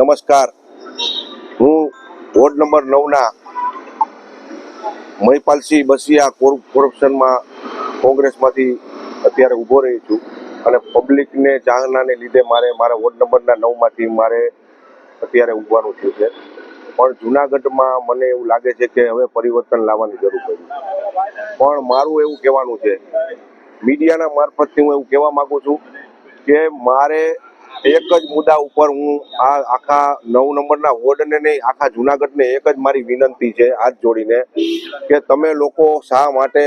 નમસ્કાર. હું ward number નવના મહિપાલસિંહ બસિયા કોર- કોર્પોરેશનમાં કોંગ્રેસમાંથી અત્યારે ઊભો રહી છું અને પબ્લિકને ચાહનાને લીધે મારે, મારા વોર્ડ નંબરના નવમાંથી મારે અત્યારે ઊભવાનું થયું છે. પણ જુનાગઢમાં મને એવું લાગે છે કે હવે પરિવર્તન લાવવાની જરૂર પડી. પણ મારું એવું કહેવાનું છે, મીડિયાના મારફતથી હું એવું કહેવા માગું છું કે મારે એક જ મુદ્દા ઉપર હું આ આખા નવ નંબરના વોર્ડને નહીં, આખા જુનાગઢને એક જ મારી વિનંતી છે હાથ જોડીને કે તમે લોકો શા માટે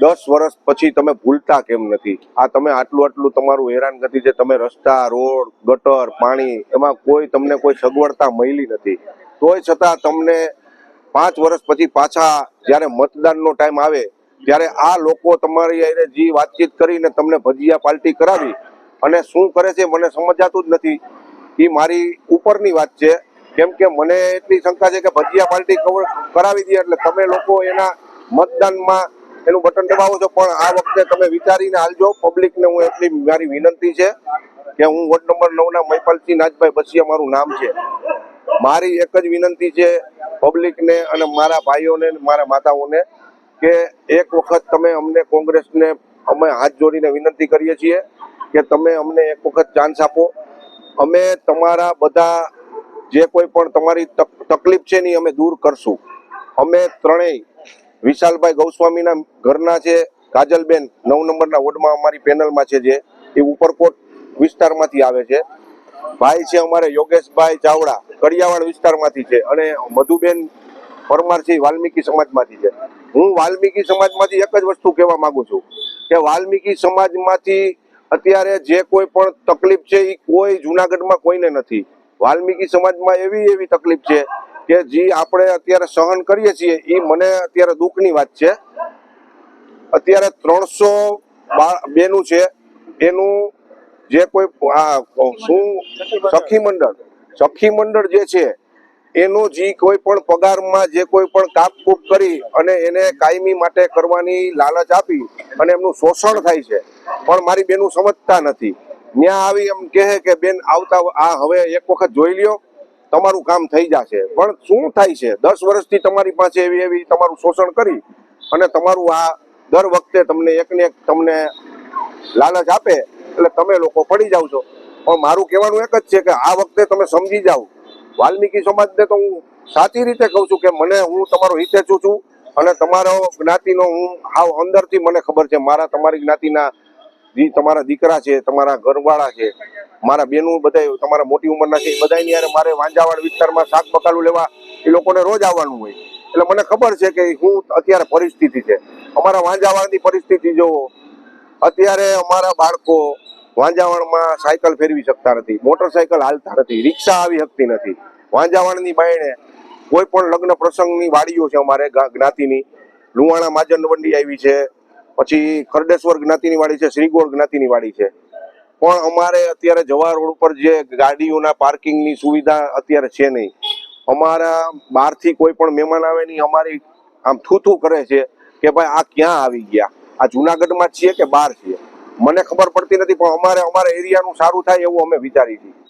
દસ વર્ષ પછી તમે ભૂલતા કેમ નથી? આ તમે આટલું આટલું તમારું હેરાનગતિ છે, તમે રસ્તા, રોડ, ગટર, પાણી, એમાં કોઈ તમને કોઈ સગવડતા મળી નથી. તોય છતાં તમને પાંચ વર્ષ પછી પાછા જ્યારે મતદાનનો ટાઈમ આવે, ત્યારે આ લોકો તમારી જે વાતચીત કરીને તમને ભજીયા પાર્ટી કરાવી અને શું કરે છે મને સમજાતું જ નથી. એ મારી ઉપરની વાત છે. કેમ કે મને એટલી શંકા છે કે ભજીયા પાર્ટી કરાવી દે એટલે તમે લોકો એના મતદાનમાં એનું બટન દબાવો છો. પણ આ વખતે તમે વિચારીને હાલજો, પબ્લિકને હું એટલી મારી વિનંતી છે કે હું વોર્ડ નંબર નવના મહિપાલસિંહ નાજભાઈ બસિયા મારું નામ છે. મારી એક જ વિનંતી છે પબ્લિકને અને મારા ભાઈઓને, મારા માતાઓને કે એક વખત તમે અમને કોંગ્રેસને અમે હાથ જોડીને વિનંતી કરીએ છીએ. કે તમે અમને એક વખત ચાન્સ આપો. અમે તમારા બધા જે કોઈ પણ તમારી તક- તકલીફ છે એની અમે દૂર કરશું. અમે ત્રણેય વિશાલભાઈ ગૌસ્વામીના ઘરના છે, કાજલબેન નવ નંબરના વોર્ડમાં અમારી પેનલમાં છે જે, એ ઉપરકોટ વિસ્તારમાંથી આવે છે. ભાઈ છે અમારે યોગેશભાઈ ચાવડા, કડિયાવાડ વિસ્તારમાંથી છે અને મધુબેન પરમાર છે વાલ્મીકી સમાજમાંથી છે. હું વાલ્મીકી સમાજમાંથી એક જ વસ્તુ કહેવા માંગુ છું કે વાલ્મીકી સમાજમાંથી અત્યારે જે કોઈ પણ તકલીફ છે એ કોઈ જુનાગઢમાં કોઈને નથી. વાલ્મીકી સમાજમાં એવી એવી તકલીફ છે કે જે આપણે અત્યારે સહન કરીએ છીએ એ મને અત્યારે દુઃખની વાત છે. અત્યારે ત્રણસો બેનું છે, એનું જે કોઈ આ શું? સખી મંડળ. સખી મંડળ જે છે એનો જે કોઈ પણ પગારમાં જે કોઈ પણ કાપકૂપ કરી અને એને કાયમી માટે કરવાની લાલચ આપી અને એમનું શોષણ થાય છે. પણ મારી બેનું સમજતા નથી. ત્યાં આવી એમ કહે કે, બેન, આવતા આ હવે એક વખત જોઈ લ્યો. તમારું કામ થઈ જશે. પણ શું થાય છે? દસ વર્ષથી તમારી પાસે એવી એવી તમારું શોષણ કરી અને તમારું આ દર વખતે તમને એકને એક તમને લાલચ આપે, એટલે તમે લોકો પડી જાવ છો. પણ મારું કહેવાનું એક જ છે કે, આ વખતે તમે સમજી જાઓ. વાલ્મીકી સમાજને તો હું સાચી રીતે કહું છું કે મને હું તમારો હિતેચું છું અને તમારો જ્ઞાતિનો હું હાવ અંદરથી મને ખબર છે. મારા તમારી જ્ઞાતિના જે તમારા દીકરા છે, તમારા ઘરવાળા છે, મારા બેનું બધા તમારા મોટી ઉંમરના છે, એ બધાની યારે મારે વાંજાવાડ વિસ્તારમાં શાક બકાલું લેવા એ લોકોને રોજ આવવાનું હોય. એટલે મને ખબર છે કે હું અત્યારે પરિસ્થિતિ છે. અમારા વાંજાવાડની પરિસ્થિતિ જોવો અત્યારે અમારા બાળકો વાંજાવણમાં સાયકલ ફેરવી શકતા નથી, મોટરસાયકલ હાલતા નથી, રિક્ષા આવી શકતી નથી. વાંજાવણની બાયણે કોઈ પણ લગ્ન પ્રસંગની વાડીઓ છે અમારે જ્ઞાતિની. લુવાણા માજન વંડી આવી છે, પછી ખરડેશ્વર જ્ઞાતિની વાડી છે, શ્રીગોળ જ્ઞાતિની વાડી છે. પણ અમારે અત્યારે જવા રોડ ઉપર જે ગાડીઓના પાર્કિંગની સુવિધા અત્યારે છે નહીં. અમારા બહારથી કોઈ પણ મહેમાન આવે નહીં, અમારી આમ થૂથું કરે છે કે ભાઈ આ ક્યાં આવી ગયા? આ જુનાગઢમાં છીએ કે બહાર છીએ? મને ખબર પડતી નથી પણ અમારે અમારા એરિયાનું સારું થાય એવું અમે વિચારી છીએ.